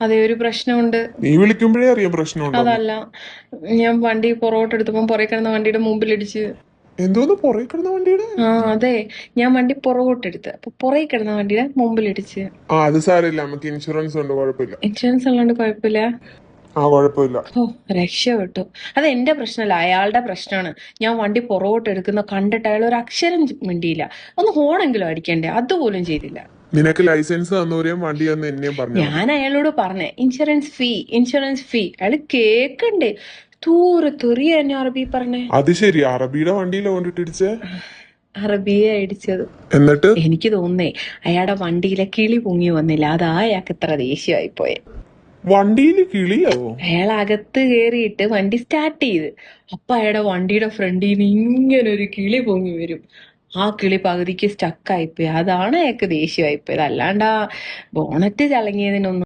അതെ ഒരു പ്രശ്നമുണ്ട്. നീ വിളിക്കുമ്പോഴേ അറിയാം പ്രശ്നമുണ്ട് അതല്ല. ഞാൻ വണ്ടി പുറകോട്ട് എടുത്തപ്പോ പുറകെ കിടന്ന വണ്ടിയുടെ മുമ്പിലിടിച്ച്. എന്തോന്ന്? പുറകെ കിടന്ന വണ്ടിയുടെ? ആ അതെ. ഞാൻ വണ്ടി പുറകോട്ട് എടുത്ത് അപ്പൊ പുറകെ കിടന്ന വണ്ടിയുടെ മുമ്പിലിടിച്ച്. ആ അത് സാരമില്ല. നമുക്ക് ഇൻഷുറൻസ് ഉണ്ട് കുഴപ്പമില്ല. ഇൻഷുറൻസ് ഉള്ളതുകൊണ്ട് കുഴപ്പമില്ല. ആ കുഴപ്പമില്ല. ഓ രക്ഷപ്പെട്ടു അത് എന്റെ പ്രശ്നമല്ല അയാളുടെ പ്രശ്നമാണ്. ഞാൻ വണ്ടി പുറകോട്ട് എടുക്കുന്ന കണ്ടിട്ട് അയാൾ ഒരു അക്ഷരം മിണ്ടിയില്ല. ഒന്ന് ഹോണെങ്കിലും അടിക്കണ്ടേ? അതുപോലും ചെയ്തില്ല. നിനക്ക് ലൈസൻസ് തന്നൂരെയും വണ്ടി തന്ന് എന്നെയും പറഞ്ഞു. ഞാൻ അയാളോട് പറഞ്ഞേ ഇൻഷുറൻസ് ഫീ ഇൻഷുറൻസ് ഫീ. അയാൾ കേക്കണ്ടേ. തൂറ് തുറിയ എന്നെ അറബി പറഞ്ഞേ. അത് ശരി അറബിയുടെ വണ്ടിയിലെ കൊണ്ടിട്ടിടിച്ച അറബിയെ അടിച്ചത് എന്നിട്ട്? എനിക്ക് തോന്നേ അയാളുടെ വണ്ടിയിലെ കിളി പൊങ്ങി വന്നില്ല. അതാ അയാൾക്ക് ഇത്ര ദേഷ്യമായി പോയെ. വണ്ടിയിൽ കിളിയോ അയാൾ അകത്ത് കയറിയിട്ട് വണ്ടി സ്റ്റാർട്ട് ചെയ്ത്. അപ്പൊ അയാളുടെ വണ്ടിയുടെ ഫ്രണ്ടിൽ നിന്ന് ഇങ്ങനെ ഒരു കിളി പൊങ്ങി വരും. ആ കിളി പകുതിക്ക് സ്റ്റക്കായിപ്പോയി അതാണ് അയാൾക്ക് ദേഷ്യമായിപ്പോയത് അല്ലാണ്ട് ആ ബോണറ്റ് ചളങ്ങിയതിനൊന്നും